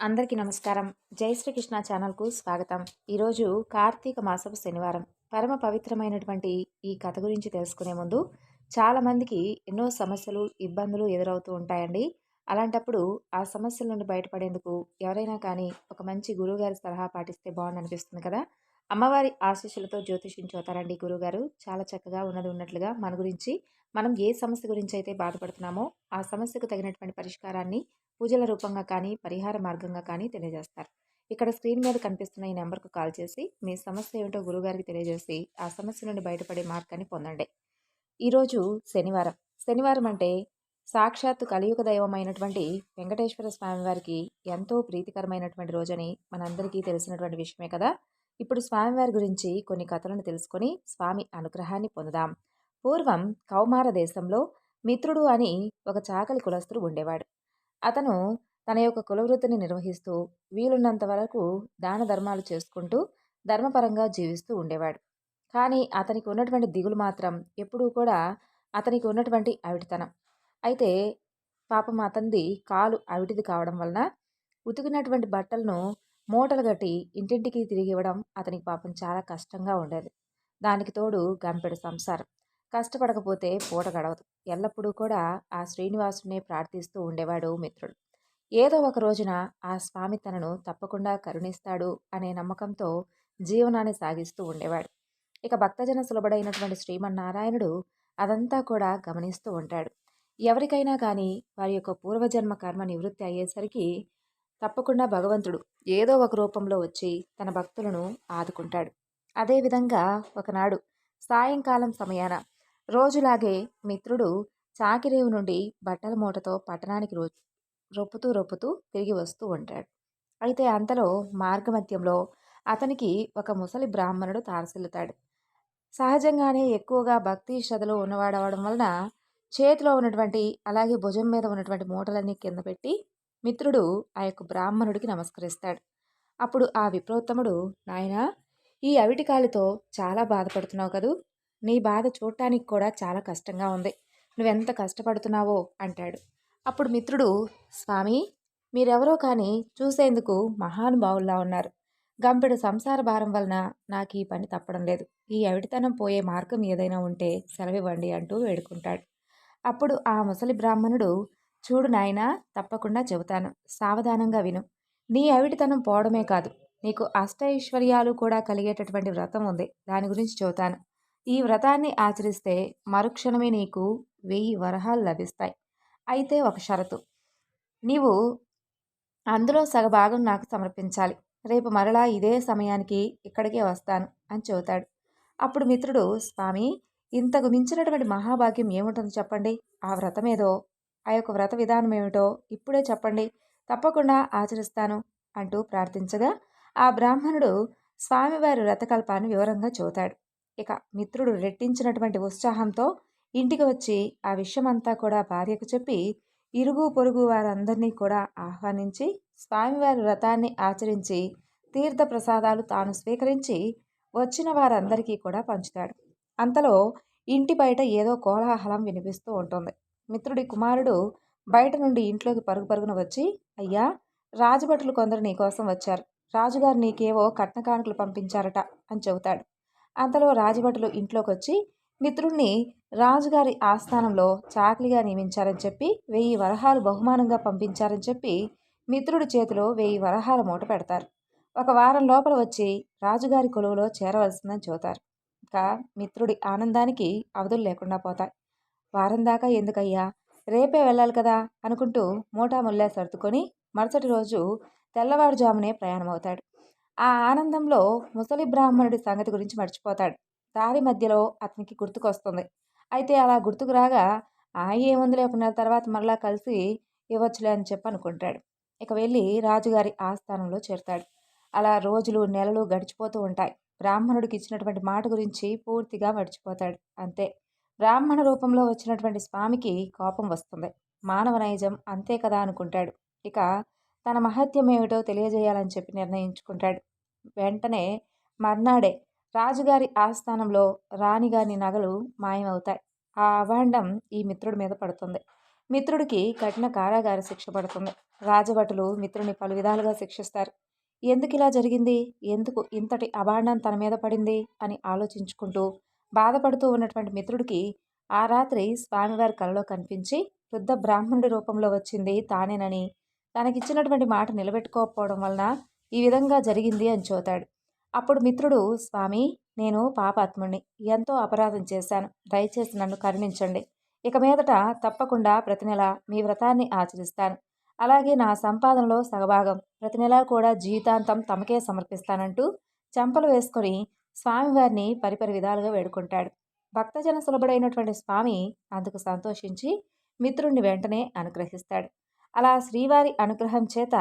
అందరికీ నమస్కారం. జై శ్రీకృష్ణ ఛానల్కు స్వాగతం. ఈరోజు కార్తీక మాసపు శనివారం. పరమ పవిత్రమైనటువంటి ఈ కథ గురించి తెలుసుకునే ముందు చాలామందికి ఎన్నో సమస్యలు ఇబ్బందులు ఎదురవుతూ ఉంటాయండి. అలాంటప్పుడు ఆ సమస్యల నుండి బయటపడేందుకు ఎవరైనా కానీ ఒక మంచి గురువుగారి సలహా పాటిస్తే బాగుంది అనిపిస్తుంది కదా? అమ్మవారి ఆశీస్సులతో జ్యోతిషం చూతారండి చాలా చక్కగా ఉన్నది ఉన్నట్లుగా మన గురించి మనం ఏ సమస్య గురించి అయితే బాధపడుతున్నామో ఆ సమస్యకు తగినటువంటి పరిష్కారాన్ని పూజల రూపంగా కానీ పరిహార మార్గంగా కానీ తెలియజేస్తారు. ఇక్కడ స్క్రీన్ మీద కనిపిస్తున్న ఈ నెంబర్కు కాల్ చేసి మీ సమస్య ఏమిటో గురుగారికి తెలియజేసి ఆ సమస్య నుండి బయటపడే మార్గాన్ని పొందండి. ఈరోజు శనివారం. శనివారం అంటే సాక్షాత్తు కలియుగ దైవమైనటువంటి వెంకటేశ్వర స్వామి వారికి ఎంతో ప్రీతికరమైనటువంటి రోజని మనందరికీ తెలిసినటువంటి విషయమే కదా! ఇప్పుడు స్వామివారి గురించి కొన్ని కథలను తెలుసుకొని స్వామి అనుగ్రహాన్ని పొందుదాం. పూర్వం కౌమార దేశంలో మిత్రుడు అని ఒక చాకలి కులస్తుడు ఉండేవాడు. అతను తన యొక్క కులవృత్తిని నిర్వహిస్తూ వీలున్నంత వరకు దాన ధర్మాలు చేసుకుంటూ ధర్మపరంగా జీవిస్తూ ఉండేవాడు. కానీ అతనికి ఉన్నటువంటి దిగులు మాత్రం ఎప్పుడూ కూడా అతనికి ఉన్నటువంటి అవిటితనం. అయితే పాపం అతనిది కాలు అవిటిది కావడం వలన ఉతికినటువంటి బట్టలను మూటలు కట్టి ఇంటింటికి తిరిగి ఇవ్వడం అతనికి పాపం చాలా కష్టంగా ఉండేది. దానికి తోడు గంపెడు సంసారం. కష్టపడకపోతే పూట గడవదు. ఎల్లప్పుడూ కూడా ఆ శ్రీనివాసునే ప్రార్థిస్తూ ఉండేవాడు మిత్రుడు. ఏదో ఒక రోజున ఆ స్వామి తనను తప్పకుండా కరుణిస్తాడు అనే నమ్మకంతో జీవనాన్ని సాగిస్తూ ఉండేవాడు. ఇక భక్తజన సులభడైనటువంటి శ్రీమన్నారాయణుడు అదంతా కూడా గమనిస్తూ ఉంటాడు. ఎవరికైనా కానీ వారి యొక్క పూర్వజన్మ కర్మ నివృత్తి అయ్యేసరికి తప్పకుండా భగవంతుడు ఏదో ఒక రూపంలో వచ్చి తన భక్తులను ఆదుకుంటాడు. అదేవిధంగా ఒకనాడు సాయంకాలం సమయాన రోజులాగే మిత్రుడు చాకిరేవు నుండి బట్టల మూటతో పట్టణానికి రో రొప్పుతూ రొప్పుతూ తిరిగి వస్తూ ఉంటాడు. అయితే అంతలో మార్గమధ్యంలో అతనికి ఒక ముసలి బ్రాహ్మణుడు తారసిల్లుతాడు. సహజంగానే ఎక్కువగా భక్తి శ్రద్ధలో ఉన్నవాడవడం వలన చేతిలో ఉన్నటువంటి అలాగే భుజం మీద ఉన్నటువంటి మూటలన్నీ కింద పెట్టి మిత్రుడు ఆ యొక్క బ్రాహ్మణుడికి నమస్కరిస్తాడు. అప్పుడు ఆ విప్రోత్తముడు నాయన ఈ అవిటికాలితో చాలా బాధపడుతున్నావు కదూ? నీ బాధ చూడటానికి కూడా చాలా కష్టంగా ఉంది. నువ్వెంత కష్టపడుతున్నావో అంటాడు. అప్పుడు మిత్రుడు స్వామి మీరెవరో కానీ చూసేందుకు మహానుభావుల్లా ఉన్నారు. గంపెడు సంసార భారం వలన నాకు ఈ పని తప్పడం లేదు. ఈ అవిటితనం పోయే మార్గం ఏదైనా ఉంటే సెలవివ్వండి అంటూ వేడుకుంటాడు. అప్పుడు ఆ ముసలి బ్రాహ్మణుడు చూడు నాయనా తప్పకుండా చెబుతాను. సావధానంగా విను. నీ అవిటితనం పోవడమే కాదు. నీకు అష్టైశ్వర్యాలు కూడా కలిగేటటువంటి వ్రతం ఉంది. దాని గురించి చెబుతాను. ఈ వ్రతాన్ని ఆచరిస్తే మరుక్షణమే నీకు వెయ్యి వరహాలు లభిస్తాయి. అయితే ఒక షరతు. నీవు అందులో సగభాగం నాకు సమర్పించాలి. రేపు మరలా ఇదే సమయానికి ఇక్కడికే వస్తాను అని చెబుతాడు. అప్పుడు మిత్రుడు స్వామి ఇంతకు మించినటువంటి మహాభాగ్యం ఏముంటుందో చెప్పండి? ఆ వ్రతమేదో ఆ యొక్క వ్రత విధానం ఏమిటో ఇప్పుడే చెప్పండి. తప్పకుండా ఆచరిస్తాను అంటూ ప్రార్థించగా ఆ బ్రాహ్మణుడు స్వామివారి వ్రతకల్పాన్ని వివరంగా చూతాడు ఇక మిత్రుడు రెట్టించినటువంటి ఉత్సాహంతో ఇంటికి వచ్చి ఆ విషయమంతా కూడా భార్యకు చెప్పి ఇరుగు పొరుగు వారందరినీ కూడా ఆహ్వానించి స్వామివారి వ్రతాన్ని ఆచరించి తీర్థ ప్రసాదాలు తాను స్వీకరించి వచ్చిన వారందరికీ కూడా పంచుతాడు. అంతలో ఇంటి బయట ఏదో కోలాహలం వినిపిస్తూ ఉంటుంది. మిత్రుడి కుమారుడు బయట నుండి ఇంట్లోకి పరుగు పరుగున వచ్చి అయ్యా రాజభటులు కొందరు నీకోసం వచ్చారు. రాజుగారు నీకేవో కట్న కానుకలు పంపించారట అని చెబుతాడు. అంతలో రాజభటులు ఇంట్లోకి వచ్చి మిత్రుణ్ణి రాజుగారి ఆస్థానంలో చాకలిగా నియమించారని చెప్పి వెయ్యి వరహాలు బహుమానంగా పంపించారని చెప్పి మిత్రుడి చేతిలో వెయ్యి వరహాల మూట పెడతారు. ఒక వారం లోపల వచ్చి రాజుగారి కొలువులో చేరవలసిందని చూతారు. ఇంకా మిత్రుడి ఆనందానికి అవధులు లేకుండా పోతాయి. వారం దాకా ఎందుకయ్యా? రేపే వెళ్ళాలి కదా అనుకుంటూ మూటా ముల్లా సర్దుకొని మరుసటి రోజు తెల్లవారుజామునే ప్రయాణమవుతాడు. ఆ ఆనందంలో ముసలి బ్రాహ్మణుడి సంగతి గురించి మర్చిపోతాడు. దారి మధ్యలో అతనికి గుర్తుకొస్తుంది. అయితే అలా గుర్తుకు రాగా ఆ ఏముంది ఒక నెల తర్వాత మరలా కలిసి ఇవ్వచ్చులే అని చెప్పి అనుకుంటాడు. ఇక వెళ్ళి రాజుగారి ఆస్థానంలో చేరుతాడు. అలా రోజులు నెలలు గడిచిపోతూ ఉంటాయి. బ్రాహ్మణుడికి ఇచ్చినటువంటి మాట గురించి పూర్తిగా మర్చిపోతాడు. అంతే. బ్రాహ్మణ రూపంలో వచ్చినటువంటి స్వామికి కోపం వస్తుంది. మానవ నైజం అంతే కదా అనుకుంటాడు. ఇక తన మహత్యం ఏమిటో తెలియజేయాలని చెప్పి నిర్ణయించుకుంటాడు. వెంటనే మర్నాడే రాజుగారి ఆస్థానంలో రాణిగారి నగలు మాయమవుతాయి. ఆ అభాండం ఈ మిత్రుడి మీద పడుతుంది. మిత్రుడికి కఠిన కారాగార శిక్ష పడుతుంది. రాజభటులు మిత్రుని పలు విధాలుగా శిక్షిస్తారు. ఎందుకు ఇలా జరిగింది? ఎందుకు ఇంతటి అభాండం తన మీద పడింది? అని ఆలోచించుకుంటూ బాధపడుతూ ఉన్నటువంటి మిత్రుడికి ఆ రాత్రి స్వామివారి కలలో కనిపించి వృద్ధ బ్రాహ్మణుడి రూపంలో వచ్చింది తానేనని తనకిచ్చినటువంటి మాట నిలబెట్టుకోకపోవడం వలన ఈ విధంగా జరిగింది అని చూతాడు అప్పుడు మిత్రుడు స్వామి నేను పాపాత్ముణ్ణి. ఎంతో అపరాధం చేశాను. దయచేసి నన్ను కరుణించండి. ఇక మీదట తప్పకుండా ప్రతి నెల మీ వ్రతాన్ని ఆచరిస్తాను. అలాగే నా సంపాదనలో సగభాగం ప్రతి నెలా కూడా జీవితాంతం తమకే సమర్పిస్తానంటూ చెంపలు వేసుకొని స్వామివారిని పరిపరి విధాలుగా వేడుకుంటాడు. భక్తజన సులభుడైనటువంటి స్వామి అందుకు సంతోషించి మిత్రుణ్ణి వెంటనే అనుగ్రహిస్తాడు. అలా శ్రీవారి అనుగ్రహం చేత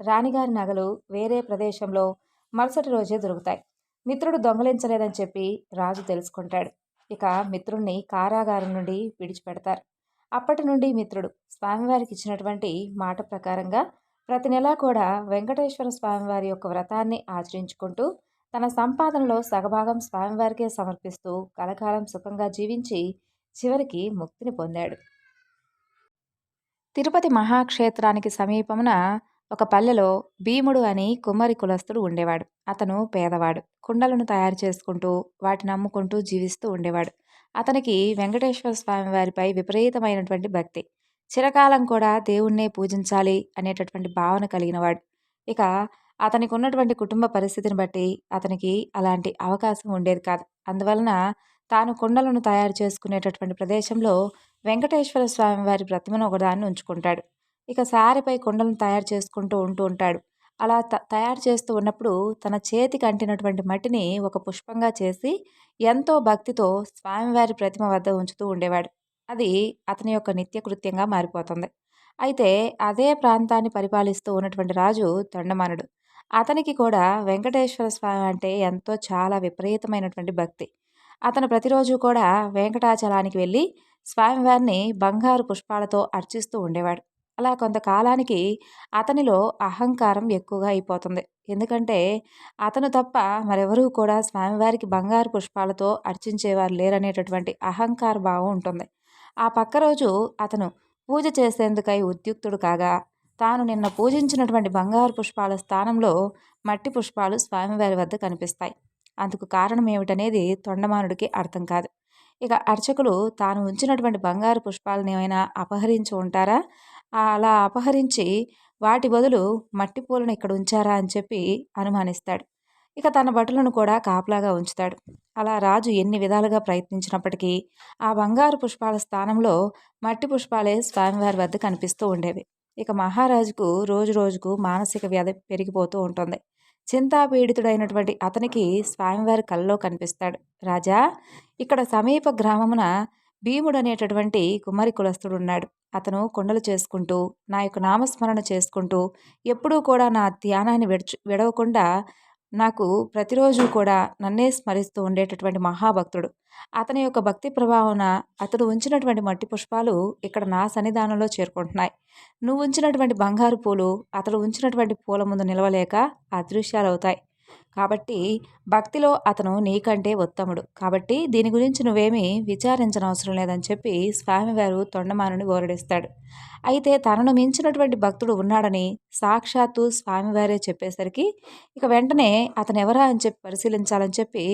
రాణిగారి నగలు వేరే ప్రదేశంలో మరుసటి రోజే దొరుకుతాయి. మిత్రుడు దొంగలించలేదని చెప్పి రాజు తెలుసుకుంటాడు. ఇక మిత్రుణ్ణి కారాగారం నుండి విడిచిపెడతారు. అప్పటి నుండి మిత్రుడు స్వామివారికి ఇచ్చినటువంటి మాట ప్రకారంగా ప్రతి నెలా కూడా వెంకటేశ్వర స్వామివారి యొక్క వ్రతాన్ని ఆచరించుకుంటూ తన సంపాదనలో సగభాగం స్వామివారికే సమర్పిస్తూ కలకాలం సుఖంగా జీవించి చివరికి ముక్తిని పొందాడు. తిరుపతి మహాక్షేత్రానికి సమీపమున ఒక పల్లెలో భీముడు అని కుమ్మరి కులస్తుడు ఉండేవాడు. అతను పేదవాడు. కుండలను తయారు చేసుకుంటూ వాటిని అమ్ముకుంటూ జీవిస్తూ ఉండేవాడు. అతనికి వెంకటేశ్వర స్వామి వారిపై విపరీతమైనటువంటి భక్తి. చిరకాలం కూడా దేవుణ్ణే పూజించాలి అనేటటువంటి భావన కలిగినవాడు. ఇక అతనికి ఉన్నటువంటి కుటుంబ పరిస్థితిని బట్టి అతనికి అలాంటి అవకాశం ఉండేది కాదు. అందువలన తాను కుండలను తయారు చేసుకునేటటువంటి ప్రదేశంలో వెంకటేశ్వర స్వామి వారి ప్రతిమను ఒకదాన్ని ఉంచుకుంటాడు. ఇక సారిపై కుండలను తయారు చేసుకుంటూ ఉంటూ ఉంటాడు. అలా త తయారు చేస్తూ ఉన్నప్పుడు తన చేతికి అంటినటువంటి మట్టిని ఒక పుష్పంగా చేసి ఎంతో భక్తితో స్వామివారి ప్రతిమ వద్ద ఉంచుతూ ఉండేవాడు. అది అతని యొక్క నిత్యకృత్యంగా మారిపోతుంది. అయితే అదే ప్రాంతాన్ని పరిపాలిస్తూ ఉన్నటువంటి రాజు తొండమానుడు అతనికి కూడా వెంకటేశ్వర స్వామి అంటే ఎంతో చాలా విపరీతమైనటువంటి భక్తి. అతను ప్రతిరోజు కూడా వెంకటాచలానికి వెళ్ళి స్వామివారిని బంగారు పుష్పాలతో అర్చిస్తూ ఉండేవాడు. అలా కొంతకాలానికి అతనిలో అహంకారం ఎక్కువగా అయిపోతుంది. ఎందుకంటే అతను తప్ప మరెవరూ కూడా స్వామివారికి బంగారు పుష్పాలతో అర్చించేవారు లేరనేటటువంటి అహంకార భావం ఉంటుంది. ఆ పక్క రోజు అతను పూజ చేసేందుకై ఉద్యుక్తుడు కాగా తాను నిన్న పూజించినటువంటి బంగారు పుష్పాల స్థానంలో మట్టి పుష్పాలు స్వామివారి వద్ద కనిపిస్తాయి. అందుకు కారణం ఏమిటనేది తొండమానుడికి అర్థం కాదు. ఇక అర్చకులు తాను ఉంచినటువంటి బంగారు పుష్పాలను ఏమైనా అపహరించి ఉంటారా? అలా అపహరించి వాటి బదులు మట్టి పూలను ఇక్కడ ఉంచారా అని చెప్పి అనుమానిస్తాడు. ఇక తన బట్టలను కూడా కాపలాగా ఉంచుతాడు. అలా రాజు ఎన్ని విధాలుగా ప్రయత్నించినప్పటికీ ఆ బంగారు పుష్పాల స్థానంలో మట్టి పుష్పాలే స్వామివారి వద్ద కనిపిస్తూ ఉండేవి. ఇక మహారాజుకు రోజు రోజుకు మానసిక వ్యాధి పెరిగిపోతూ ఉంటుంది. చింతాపీడితుడైనటువంటి అతనికి స్వామివారి కల్లో కనిపిస్తాడు. రాజా ఇక్కడ సమీప గ్రామమున భీముడు అనేటటువంటి కుమారి కులస్తుడు ఉన్నాడు అతను కొండలు చేసుకుంటూ నా యొక్క నామస్మరణ చేసుకుంటూ ఎప్పుడూ కూడా నా ధ్యానాన్ని విడచు విడవకుండా నాకు ప్రతిరోజు కూడా నన్నే స్మరిస్తూ ఉండేటటువంటి మహాభక్తుడు. అతని యొక్క భక్తి ప్రభావన అతడు ఉంచినటువంటి మట్టి పుష్పాలు ఇక్కడ నా సన్నిధానంలో చేరుకుంటున్నాయి. నువ్వు ఉంచినటువంటి బంగారు పూలు అతడు ఉంచినటువంటి పూల ముందు నిలవలేక అదృశ్యాలవుతాయి. కాబట్టి భక్తిలో అతను నీకంటే ఉత్తముడు. కాబట్టి దీని గురించి నువ్వేమీ విచారించనవసరం లేదని చెప్పి స్వామివారు తొండమానుని ఓరడిస్తాడు అయితే తనను మించినటువంటి భక్తుడు ఉన్నాడని సాక్షాత్తు స్వామివారే చెప్పేసరికి ఇక వెంటనే అతను ఎవరా అని చెప్పి పరిశీలించాలని చెప్పి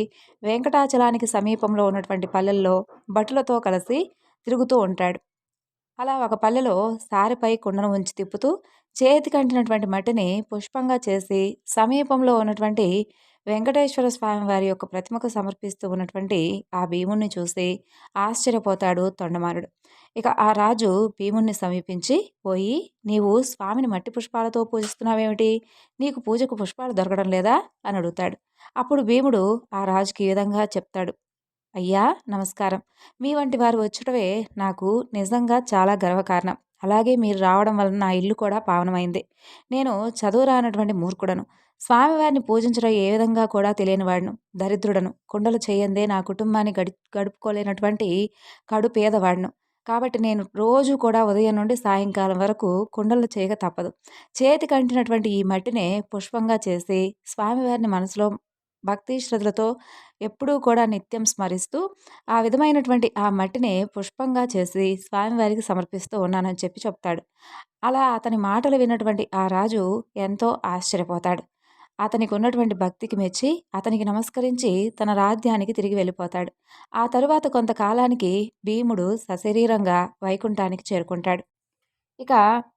వెంకటాచలానికి సమీపంలో ఉన్నటువంటి పల్లెల్లో భటులతో కలిసి తిరుగుతూ ఉంటాడు. అలా ఒక పల్లెలో సారిపై కుండను ఉంచి తిప్పుతూ చేతికంటినటువంటి మట్టిని పుష్పంగా చేసి సమీపంలో ఉన్నటువంటి వెంకటేశ్వర స్వామి వారి యొక్క ప్రతిమకు సమర్పిస్తూ ఉన్నటువంటి ఆ భీముణ్ణి చూసి ఆశ్చర్యపోతాడు తొండమారుడు. ఇక ఆ రాజు భీముణ్ణి సమీపించి పోయి నీవు స్వామిని మట్టి పుష్పాలతో పూజిస్తున్నావేమిటి? నీకు పూజకు పుష్పాలు దొరకడం లేదా? అని అడుగుతాడు. అప్పుడు భీముడు ఆ రాజుకి ఈ విధంగా చెప్తాడు. అయ్యా నమస్కారం. మీ వంటి వారు వచ్చుటవే నాకు నిజంగా చాలా గర్వకారణం. అలాగే మీరు రావడం వలన నా ఇల్లు కూడా పావనమైంది. నేను చదువు రానటువంటి మూర్ఖుడను. స్వామివారిని పూజించడం ఏ విధంగా కూడా తెలియని వాడును దరిద్రుడను. కుండలు చేయందే నా కుటుంబాన్ని గడి గడుపుకోలేనటువంటి కడు పేదవాడును. కాబట్టి నేను రోజు కూడా ఉదయం నుండి సాయంకాలం వరకు కుండలు చేయక తప్పదు. చేతి కంటినటువంటి ఈ మట్టినే పుష్పంగా చేసి స్వామివారిని మనసులో భక్తి శ్రద్ధలతో ఎప్పుడూ కూడా నిత్యం స్మరిస్తూ ఆ విధమైనటువంటి ఆ మట్టిని పుష్పంగా చేసి స్వామివారికి సమర్పిస్తూ ఉన్నానని చెప్పి చెప్తాడు. అలా అతని మాటలు విన్నటువంటి ఆ రాజు ఎంతో ఆశ్చర్యపోతాడు. అతనికి ఉన్నటువంటి భక్తికి మెచ్చి అతనికి నమస్కరించి తన రాజ్యానికి తిరిగి వెళ్ళిపోతాడు. ఆ తరువాత కొంతకాలానికి భీముడు సశరీరంగా వైకుంఠానికి చేరుకుంటాడు. ఇక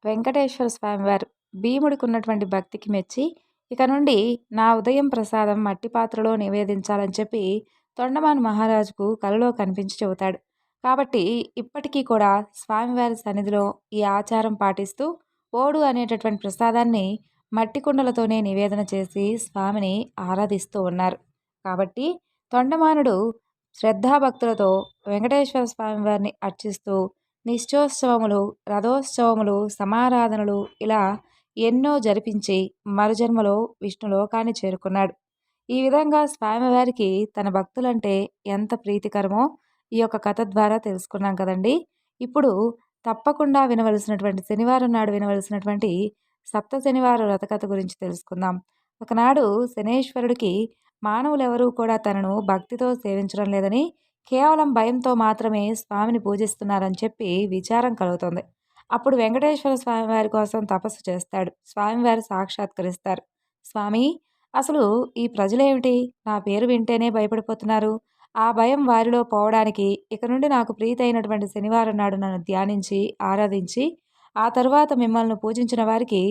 వెంకటేశ్వర స్వామివారు భీముడికి ఉన్నటువంటి భక్తికి మెచ్చి ఇక నుండి నా ఉదయం ప్రసాదం మట్టి పాత్రలో నివేదించాలని చెప్పి తొండమాన్ మహారాజుకు కలలో కనిపించి చెబుతాడు. కాబట్టి ఇప్పటికీ కూడా స్వామివారి సన్నిధిలో ఈ ఆచారం పాటిస్తూ ఓడు అనేటటువంటి ప్రసాదాన్ని మట్టి కుండలతోనే నివేదన చేసి స్వామిని ఆరాధిస్తూ ఉన్నారు. కాబట్టి తొండమానుడు శ్రద్ధాభక్తులతో వెంకటేశ్వర స్వామి వారిని అర్చిస్తూ నిశ్చోత్సవములు రథోత్సవములు సమారాధనలు ఇలా ఎన్నో జరిపించి మరుజన్మలో విష్ణులోకాన్ని చేరుకున్నాడు. ఈ విధంగా స్వామివారికి తన భక్తులంటే ఎంత ప్రీతికరమో ఈ యొక్క కథ ద్వారా తెలుసుకున్నాం కదండి. ఇప్పుడు తప్పకుండా వినవలసినటువంటి శనివారం నాడు వినవలసినటువంటి సప్త శనివారం రథకథ గురించి తెలుసుకుందాం. ఒకనాడు శనేశ్వరుడికి మానవులెవరూ కూడా తనను భక్తితో సేవించడం లేదని కేవలం భయంతో మాత్రమే స్వామిని పూజిస్తున్నారని చెప్పి విచారం కలుగుతుంది. అప్పుడు వెంకటేశ్వర స్వామివారి కోసం తపస్సు చేస్తాడు. స్వామివారు సాక్షాత్కరిస్తారు. స్వామి అసలు ఈ ప్రజలేమిటి? నా పేరు వింటేనే భయపడిపోతున్నారు. ఆ భయం వారిలో పోవడానికి ఇక నుండి నాకు ప్రీతి అయినటువంటి శనివారం నాడు నన్ను ధ్యానించి ఆరాధించి ఆ తరువాత మిమ్మల్ని పూజించిన వారికి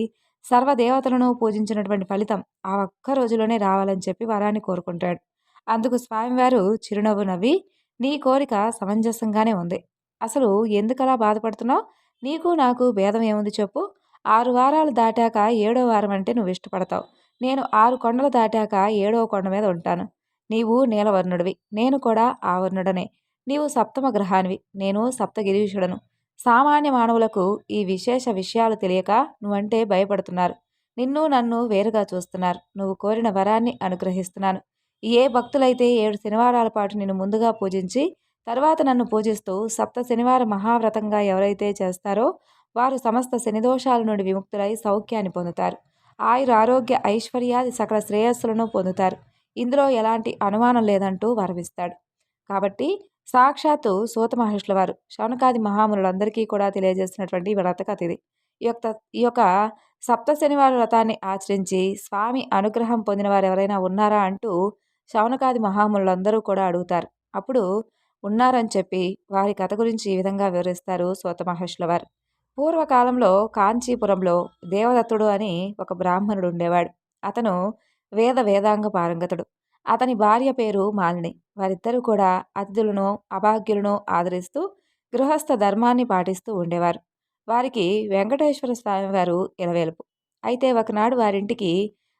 సర్వదేవతలను పూజించినటువంటి ఫలితం ఆ ఒక్క రోజులోనే రావాలని చెప్పి వరాన్ని కోరుకుంటాడు. అందుకు స్వామివారు చిరునవ్వు నవ్వి నీ కోరిక సమంజసంగానే ఉంది. అసలు ఎందుకలా బాధపడుతున్నావు? నీకు నాకు భేదం ఏముంది చెప్పు. ఆరు వారాలు దాటాక ఏడో వారం అంటే నువ్వు ఇష్టపడతావు. నేను ఆరు కొండలు దాటాక ఏడవ కొండ మీద ఉంటాను. నీవు నీలవర్ణుడివి. నేను కూడా ఆవర్ణుడనే. నీవు సప్తమ గ్రహానివి. నేను సప్తగిరీషుడను సామాన్య మానవులకు ఈ విశేష విషయాలు తెలియక నువ్వంటే భయపడుతున్నారు. నిన్ను నన్ను వేరుగా చూస్తున్నారు. నువ్వు కోరిన వరాన్ని అనుగ్రహిస్తున్నాను. ఏ భక్తులైతే ఏడు శనివారాల పాటు నిన్ను ముందుగా పూజించి తర్వాత నన్ను పూజిస్తూ సప్త శనివార మహావ్రతంగా ఎవరైతే చేస్తారో వారు సమస్త శనిదోషాల నుండి విముక్తులై సౌఖ్యాన్ని పొందుతారు. ఆయుర ఆరోగ్య ఐశ్వర్యాది సకల శ్రేయస్సులను పొందుతారు. ఇందులో ఎలాంటి అనుమానం లేదంటూ వరవిస్తాడు కాబట్టి సాక్షాత్తు సూత మహర్షుల వారు శౌనకాది మహామునులందరికీ కూడా తెలియజేసినటువంటి వ్రతకథ ఇది. ఈ యొక్క ఈ యొక్క సప్త శనివార వ్రతాన్ని ఆచరించి స్వామి అనుగ్రహం పొందిన వారు ఎవరైనా ఉన్నారా అంటూ శౌనకాది మహామునులందరూ కూడా అడుగుతారు. అప్పుడు ఉన్నారని చెప్పి వారి కథ గురించి ఈ విధంగా వివరిస్తారు సూత మహర్షుల వారు పూర్వకాలంలో కాంచీపురంలో దేవదత్తుడు అని ఒక బ్రాహ్మణుడు ఉండేవాడు. అతను వేద వేదాంగ పారంగతుడు. అతని భార్య పేరు మాలిని. వారిద్దరూ కూడా అతిథులను అభాగ్యులను ఆదరిస్తూ గృహస్థ ధర్మాన్ని పాటిస్తూ ఉండేవారు. వారికి వెంకటేశ్వర స్వామి వారు ఇలవేలుపు. అయితే ఒకనాడు వారింటికి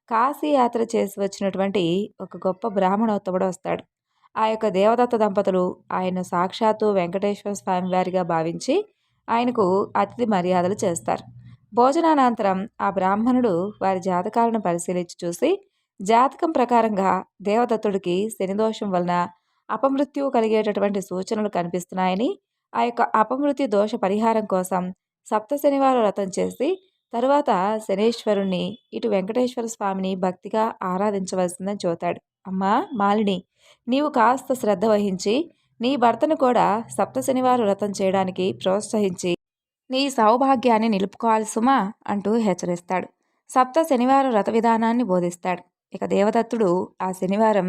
కాశీ యాత్ర చేసి వచ్చినటువంటి ఒక గొప్ప బ్రాహ్మణోత్తముడు వస్తాడు. ఆ యొక్క దేవదత్త దంపతులు ఆయన సాక్షాత్తు వెంకటేశ్వర స్వామి వారిగా భావించి ఆయనకు అతిథి మర్యాదలు చేస్తారు. భోజనానంతరం ఆ బ్రాహ్మణుడు వారి జాతకాలను పరిశీలించి చూసి జాతకం ప్రకారంగా దేవదత్తుడికి శనిదోషం వలన అపమృత్యువు కలిగేటటువంటి సూచనలు కనిపిస్తున్నాయని ఆ యొక్క అపమృత్యు దోష పరిహారం కోసం సప్త శనివారం వ్రతం చేసి తరువాత శనేశ్వరుణ్ణి ఇటు వెంకటేశ్వర స్వామిని భక్తిగా ఆరాధించవలసిందని చూతాడు. అమ్మా మాలిని నీవు కాస్త శ్రద్ధ వహించి నీ భర్తను కూడా సప్త శనివారం వ్రతం చేయడానికి ప్రోత్సహించి నీ సౌభాగ్యాన్ని నిలుపుకోవాలి సుమా అంటూ హెచ్చరిస్తాడు. సప్త శనివారం వ్రత విధానాన్ని బోధిస్తాడు. ఇక దేవదత్తుడు ఆ శనివారం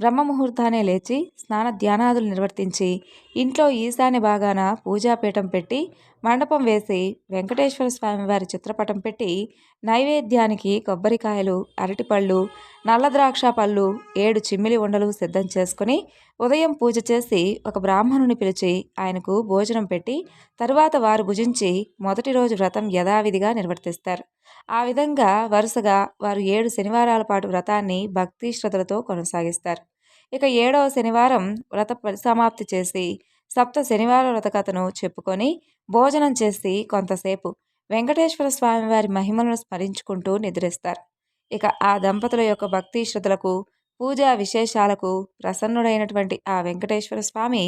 బ్రహ్మముహూర్తానే లేచి స్నాన ధ్యానాదులు నిర్వర్తించి ఇంట్లో ఈశాన్య భాగాన పూజాపీఠం పెట్టి మండపం వేసి వెంకటేశ్వర స్వామి వారి చిత్రపటం పెట్టి నైవేద్యానికి కొబ్బరికాయలు అరటిపళ్ళు నల్ల ద్రాక్ష పళ్ళు ఏడు చిమ్మిలి ఉండలు సిద్ధం చేసుకుని ఉదయం పూజ చేసి ఒక బ్రాహ్మణుని పిలిచి ఆయనకు భోజనం పెట్టి తరువాత వారు భుజించి మొదటి రోజు వ్రతం యథావిధిగా నిర్వర్తిస్తారు. ఆ విధంగా వరుసగా వారు ఏడు శనివారాల పాటు వ్రతాన్ని భక్తి శ్రద్ధలతో కొనసాగిస్తారు. ఇక ఏడవ శనివారం వ్రత పరిసమాప్తి చేసి సప్త శనివారం వ్రతకథను చెప్పుకొని భోజనం చేసి కొంతసేపు వెంకటేశ్వర స్వామి వారి మహిమలను స్మరించుకుంటూ నిద్రిస్తారు. ఇక ఆ దంపతుల యొక్క భక్తి శ్రద్ధలకు పూజా విశేషాలకు ప్రసన్నుడైనటువంటి ఆ వెంకటేశ్వర స్వామి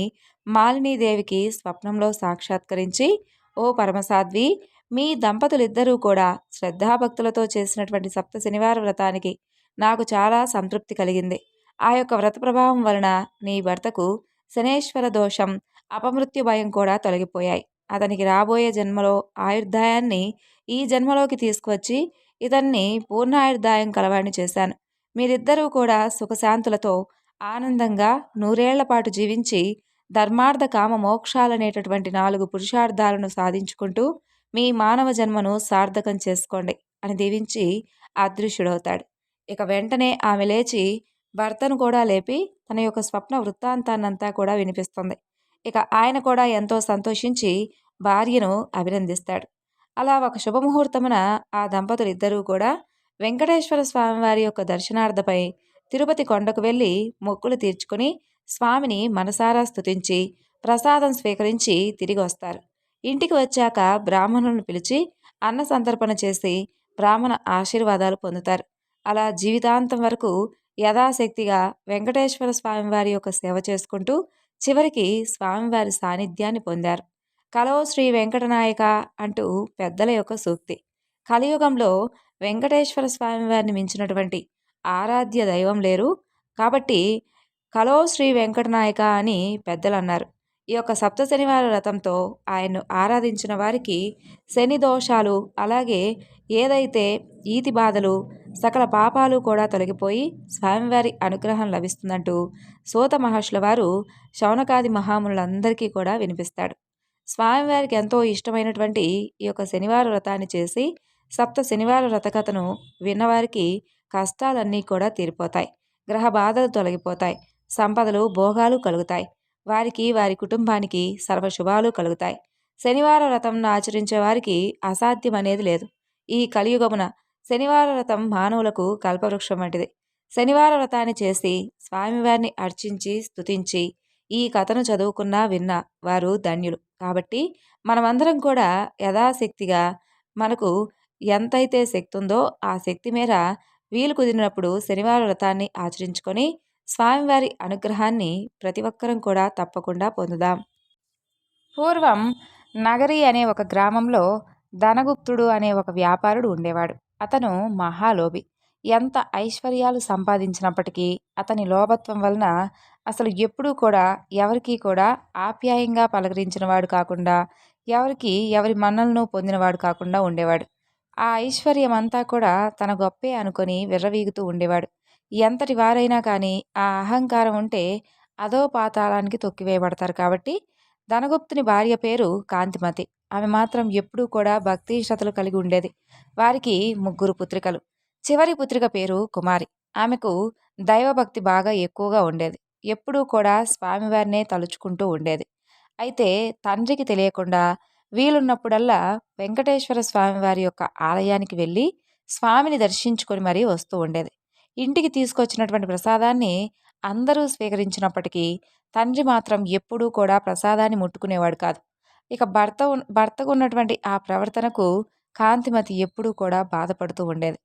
మాలినీదేవికి స్వప్నంలో సాక్షాత్కరించి ఓ పరమసాధ్వి మీ దంపతులిద్దరూ కూడా శ్రద్ధాభక్తులతో చేసినటువంటి సప్త శనివార వ్రతానికి నాకు చాలా సంతృప్తి కలిగింది. ఆ యొక్క వ్రత ప్రభావం వలన నీ భర్తకు శనేశ్వర దోషం అపమృత్యు భయం కూడా తొలగిపోయాయి. అతనికి రాబోయే జన్మలో ఆయుర్దాయాన్ని ఈ జన్మలోకి తీసుకువచ్చి ఇతన్ని పూర్ణాయుర్దాయం కలవాడిని చేశాను. మీరిద్దరూ కూడా సుఖశాంతులతో ఆనందంగా నూరేళ్ళ పాటు జీవించి ధర్మార్థ కామ మోక్షాలనేటటువంటి నాలుగు పురుషార్థాలను సాధించుకుంటూ మీ మానవ జన్మను సార్థకం చేసుకోండి అని దీవించి అదృశ్యుడవుతాడు. ఇక వెంటనే ఆమె లేచి భర్తను కూడా లేపి తన యొక్క స్వప్న వృత్తాంతాన్నంతా కూడా వినిపిస్తుంది. ఇక ఆయన కూడా ఎంతో సంతోషించి భార్యను అభినందిస్తాడు. అలా ఒక శుభముహూర్తమున ఆ దంపతులు ఇద్దరూ కూడా వెంకటేశ్వర స్వామివారి యొక్క దర్శనార్థపై తిరుపతి కొండకు వెళ్ళి మొక్కులు తీర్చుకుని స్వామిని మనసారా స్తుతించి ప్రసాదం స్వీకరించి తిరిగి వస్తారు. ఇంటికి వచ్చాక బ్రాహ్మణులను పిలిచి అన్న సంతర్పణ చేసి బ్రాహ్మణ ఆశీర్వాదాలు పొందుతారు. అలా జీవితాంతం వరకు యథాశక్తిగా వెంకటేశ్వర స్వామివారి యొక్క సేవ చేసుకుంటూ చివరికి స్వామివారి సాన్నిధ్యాన్ని పొందారు. కలో శ్రీ వెంకటనాయక అంటూ పెద్దల యొక్క సూక్తి. కలియుగంలో వెంకటేశ్వర స్వామివారిని మించినటువంటి ఆరాధ్య దైవం లేరు. కాబట్టి కలో శ్రీ వెంకటనాయక అని పెద్దలు అన్నారు. ఈ యొక్క సప్త శనివార వ్రతంతో ఆయన్ను ఆరాధించిన వారికి శని దోషాలు అలాగే ఏదైతే ఈతి బాధలు సకల పాపాలు కూడా తొలగిపోయి స్వామివారి అనుగ్రహం లభిస్తుందంటూ సూత మహర్షుల వారు శౌనకాది మహామునులందరికీ కూడా వినిపిస్తాడు. స్వామివారికి ఎంతో ఇష్టమైనటువంటి ఈ యొక్క శనివార వ్రతాన్ని చేసి సప్త శనివార వ్రతకథను విన్నవారికి కష్టాలన్నీ కూడా తీరిపోతాయి. గ్రహ బాధలు తొలగిపోతాయి. సంపదలు భోగాలు కలుగుతాయి. వారికి వారి కుటుంబానికి సర్వశుభాలు కలుగుతాయి. శనివార వ్రతంను ఆచరించే వారికి అసాధ్యం అనేది లేదు. ఈ కలియుగమున శనివార వ్రతం మానవులకు కల్పవృక్షం వంటిది. శనివార వ్రతాన్ని చేసి స్వామివారిని అర్చించి స్తుతించి ఈ కథను చదువుకున్నా విన్నా వారు ధన్యులు. కాబట్టి మనమందరం కూడా యథాశక్తిగా మనకు ఎంతైతే శక్తి ఉందో ఆ శక్తి మేర వీలు కుదిరినప్పుడు శనివార వ్రతాన్ని ఆచరించుకొని స్వామివారి అనుగ్రహాన్ని ప్రతి ఒక్కరం కూడా తప్పకుండా పొందుదాం. పూర్వం నగరి అనే ఒక గ్రామంలో ధనగుప్తుడు అనే ఒక వ్యాపారుడు ఉండేవాడు. అతను మహాలోభి. ఎంత ఐశ్వర్యాలు సంపాదించినప్పటికీ అతని లోభత్వం వలన అసలు ఎప్పుడూ కూడా ఎవరికీ కూడా ఆప్యాయంగా పలకరించిన వాడు కాకుండా ఎవరికి ఎవరి మన్నలను పొందినవాడు కాకుండా ఉండేవాడు. ఆ ఐశ్వర్యం అంతా కూడా తన గొప్పే అనుకొని విర్రవీగుతూ ఉండేవాడు. ఎంతటి వారైనా కానీ ఆ అహంకారం ఉంటే అదో పాతాళానికి తొక్కివేయబడతారు కాబట్టి ధనగుప్తుని భార్య పేరు కాంతిమతి. ఆమె మాత్రం ఎప్పుడూ కూడా భక్తి శ్రతలు కలిగి ఉండేది. వారికి ముగ్గురు పుత్రికలు. చివరి పుత్రిక పేరు కుమారి. ఆమెకు దైవభక్తి బాగా ఎక్కువగా ఉండేది. ఎప్పుడూ కూడా స్వామివారినే తలుచుకుంటూ ఉండేది. అయితే తండ్రికి తెలియకుండా వీలున్నప్పుడల్లా వెంకటేశ్వర స్వామివారి యొక్క ఆలయానికి వెళ్ళి స్వామిని దర్శించుకొని మరీ వస్తూ ఉండేది. ఇంటికి తీసుకొచ్చినటువంటి ప్రసాదాన్ని అందరూ స్వీకరించినప్పటికీ తండ్రి మాత్రం ఎప్పుడూ కూడా ప్రసాదాన్ని ముట్టుకునేవాడు కాదు. ఇక భర్త భర్తకు ఉన్నటువంటి ఆ ప్రవర్తనకు కాంతిమతి ఎప్పుడూ కూడా బాధపడుతూ ఉండేది.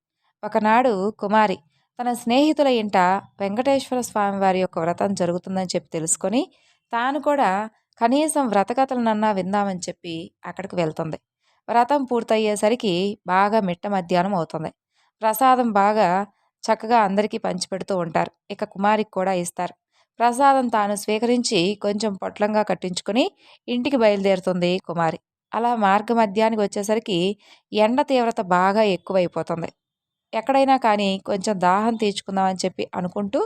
ఒకనాడు కుమారి తన స్నేహితుల ఇంట వెంకటేశ్వర స్వామి వారి యొక్క వ్రతం జరుగుతుందని చెప్పి తెలుసుకొని తాను కూడా కనీసం వ్రతకథలనన్నా విందామని చెప్పి అక్కడికి వెళ్తుంది. వ్రతం పూర్తయ్యేసరికి బాగా మిట్ట మధ్యాహ్నం అవుతుంది. ప్రసాదం బాగా చక్కగా అందరికీ పంచిపెడుతూ ఉంటారు. ఇక కుమారికి కూడా ఇస్తారు. ప్రసాదం తాను స్వీకరించి కొంచెం పొట్లంగా కట్టించుకొని ఇంటికి బయలుదేరుతుంది కుమారి. అలా మార్గ మధ్యానికి వచ్చేసరికి ఎండ తీవ్రత బాగా ఎక్కువైపోతుంది. ఎక్కడైనా కానీ కొంచెం దాహం తీర్చుకుందామని చెప్పి అనుకుంటూ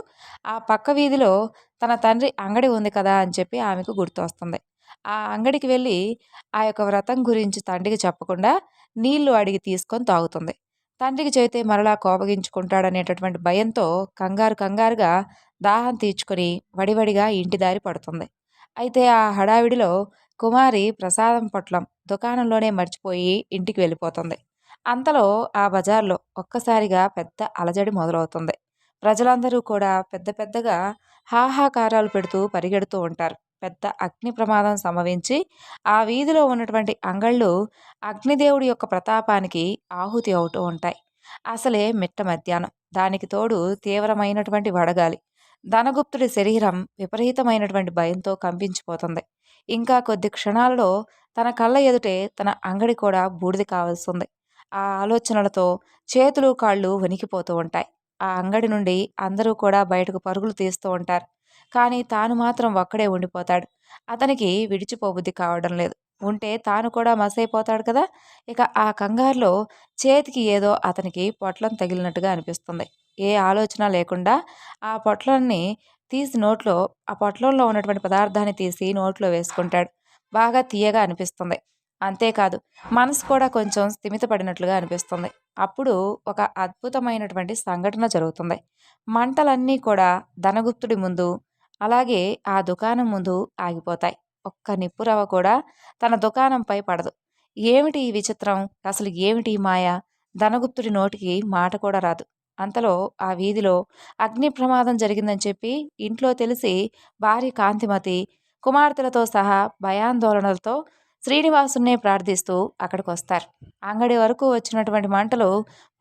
ఆ పక్క వీధిలో తన తండ్రి అంగడి ఉంది కదా అని చెప్పి ఆమెకు గుర్తొస్తుంది ఆ అంగడికి వెళ్ళి ఆ యొక్క వ్రతం గురించి తండ్రికి చెప్పకుండా నీళ్ళు అడిగి తీసుకొని తాగుతుంది. తండ్రికి చెబితే మరలా కోపగించుకుంటాడనేటటువంటి భయంతో కంగారు కంగారుగా దాహం తీర్చుకొని వడివడిగా ఇంటి దారి పడుతుంది. అయితే ఆ హడావిడిలో కుమారి ప్రసాదం పొట్లం దుకాణంలోనే మర్చిపోయి ఇంటికి వెళ్ళిపోతుంది. అంతలో ఆ బజార్లో ఒక్కసారిగా పెద్ద అలజడి మొదలవుతుంది. ప్రజలందరూ కూడా పెద్ద పెద్దగా హాహాకారాలు పెడుతూ పరిగెడుతూ ఉంటారు. పెద్ద అగ్ని ప్రమాదం సంభవించి ఆ వీధిలో ఉన్నటువంటి అంగళ్ళు అగ్నిదేవుడి యొక్క ప్రతాపానికి ఆహుతి అవుతూ ఉంటాయి. అసలే మిట్ట మధ్యాహ్నం. దానికి తోడు తీవ్రమైనటువంటి వడగాలి. ధనగుప్తుడి శరీరం విపరీతమైనటువంటి భయంతో కంపించిపోతుంది. ఇంకా కొద్ది క్షణాలలో తన కళ్ళ ఎదుటే తన అంగడి కూడా బూడిద కావాల్సింది. ఆ ఆలోచనలతో చేతులు కాళ్ళు వణికిపోతూ ఉంటాయి. ఆ అంగడి నుండి అందరూ కూడా బయటకు పరుగులు తీస్తూ ఉంటారు. కానీ తాను మాత్రం ఒక్కడే ఉండిపోతాడు. అతనికి విడిచిపోబుద్ధి కావడం లేదు. ఉంటే తాను కూడా మసైపోతాడు కదా! ఇక ఆ కంగారులో చేతికి ఏదో అతనికి పొట్లం తగిలినట్టుగా అనిపిస్తుంది. ఏ ఆలోచన లేకుండా ఆ పొట్లాన్ని తీసి నోట్లో ఆ పొట్లంలో ఉన్నటువంటి పదార్థాన్ని తీసి నోట్లో వేసుకుంటాడు. బాగా తీయగా అనిపిస్తుంది. అంతేకాదు మనసు కూడా కొంచెం స్థిమితపడినట్లుగా అనిపిస్తుంది. అప్పుడు ఒక అద్భుతమైనటువంటి సంఘటన జరుగుతుంది. మంటలన్నీ కూడా ధనగుప్తుడి ముందు అలాగే ఆ దుకాణం ముందు ఆగిపోతాయి. ఒక్క నిప్పురవ కూడా తన దుకాణంపై పడదు. ఏమిటి ఈ విచిత్రం? అసలు ఏమిటి మాయ? ధనగుప్తుడి నోటికి మాట కూడా రాదు. అంతలో ఆ వీధిలో అగ్ని ప్రమాదం జరిగిందని చెప్పి ఇంట్లో తెలిసి భార్య కాంతిమతి కుమార్తెలతో సహా భయాందోళనలతో శ్రీనివాసునే ప్రార్థిస్తూ అక్కడికి వస్తారు అంగడి వరకు వచ్చినటువంటి మంటలు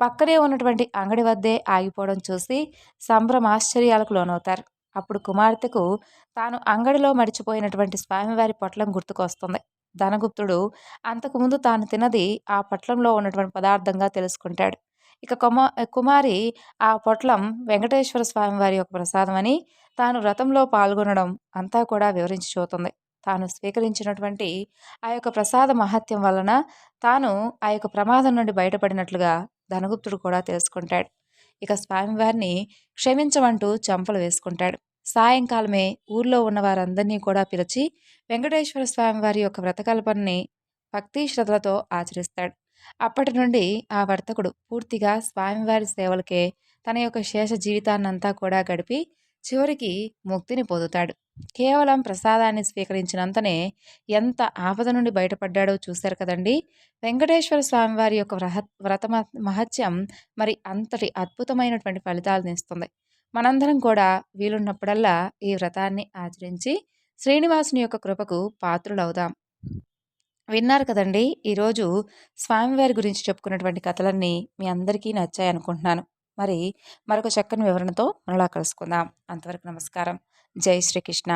పక్కనే ఉన్నటువంటి అంగడి వద్దే ఆగిపోవడం చూసి సంభ్రమాశ్చర్యాలకు లోనవుతారు. అప్పుడు కుమార్తెకు తాను అంగడిలో మడిచిపోయినటువంటి స్వామివారి పొట్లం గుర్తుకొస్తుంది. ధనగుప్తుడు అంతకుముందు తాను తినది ఆ పొట్లంలో ఉన్నటువంటి పదార్థంగా తెలుసుకుంటాడు. ఇక కుమా కుమారి ఆ పొట్లం వెంకటేశ్వర స్వామి వారి యొక్క ప్రసాదమని తాను వ్రతంలో పాల్గొనడం అంతా కూడా వివరించి చూతుంది తాను స్వీకరించినటువంటి ఆ యొక్క ప్రసాద మహత్యం వలన తాను ఆ యొక్క ప్రమాదం నుండి బయటపడినట్లుగా ధనగుప్తుడు కూడా తెలుసుకుంటాడు. ఇక స్వామివారిని క్షమించమంటూ చెంపలు వేసుకుంటాడు. సాయంకాలమే ఊర్లో ఉన్న వారందరినీ కూడా పిలిచి వెంకటేశ్వర స్వామి వారి యొక్క వ్రతకల్పనని భక్తి శ్రద్ధలతో ఆచరిస్తాడు. అప్పటి నుండి ఆ వర్తకుడు పూర్తిగా స్వామివారి సేవలకే తన యొక్క శేష జీవితాన్నంతా కూడా గడిపి చివరికి ముక్తిని పొందుతాడు. కేవలం ప్రసాదాన్ని స్వీకరించినంతనే ఎంత ఆపద నుండి బయటపడ్డాడో చూశారు కదండి. వెంకటేశ్వర స్వామివారి యొక్క వ్రహ వ్రత మహత్యం మరి అంతటి అద్భుతమైనటువంటి ఫలితాలను ఇస్తుంది. మనందరం కూడా వీలున్నప్పుడల్లా ఈ వ్రతాన్ని ఆచరించి శ్రీనివాసుని యొక్క కృపకు పాత్రులవుదాం. విన్నారు కదండి ఈరోజు స్వామివారి గురించి చెప్పుకున్నటువంటి కథలన్నీ మీ అందరికీ నచ్చాయి అనుకుంటున్నాను మరి మరొక చక్కని వివరణతో మనలా కలుసుకుందాం. అంతవరకు నమస్కారం. జై శ్రీకృష్ణ.